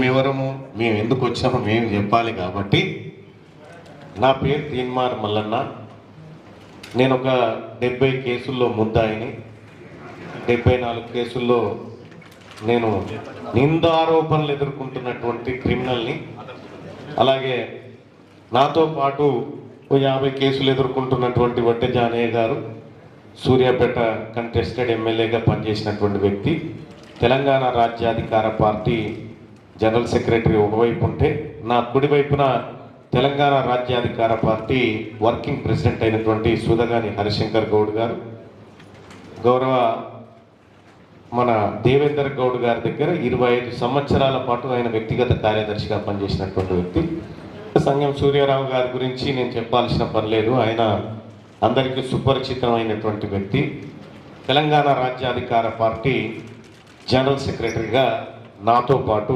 మేమెవరము మేము ఎందుకు వచ్చామో మేము చెప్పాలి కాబట్టి నా పేరు తీన్మార్ మల్లన్న. నేను ఒక డెబ్బై కేసుల్లో ముద్దాయిని. డెబ్బై నాలుగు కేసుల్లో నేను నిందారోపణలు ఎదుర్కొంటున్నటువంటి క్రిమినల్ని. అలాగే నాతో పాటు యాభై కేసులు ఎదుర్కొంటున్నటువంటి వడ్డె జానయ్య గారు సూర్యాపేట కంటెస్టెడ్ ఎమ్మెల్యేగా పనిచేసినటువంటి వ్యక్తి. తెలంగాణ రాజ్యాధికార పార్టీ జనరల్ సెక్రటరీ ఒకవైపు ఉంటే నా కుడి వైపున తెలంగాణ రాజ్యాధికార పార్టీ వర్కింగ్ ప్రెసిడెంట్ అయినటువంటి సుధగాని హరిశంకర్ గౌడ్ గారు గౌరవ మన దేవేందర్ గౌడ్ గారి దగ్గర ఇరవై ఐదు సంవత్సరాల పాటు ఆయన వ్యక్తిగత కార్యదర్శిగా పనిచేసినటువంటి వ్యక్తి. సంఘం సూర్యారావు గారి గురించి నేను చెప్పాల్సిన పని లేదు. ఆయన అందరికీ సుపరిచితమైనటువంటి వ్యక్తి. తెలంగాణ రాజ్యాధికార పార్టీ జనరల్ సెక్రటరీగా నాతో పాటు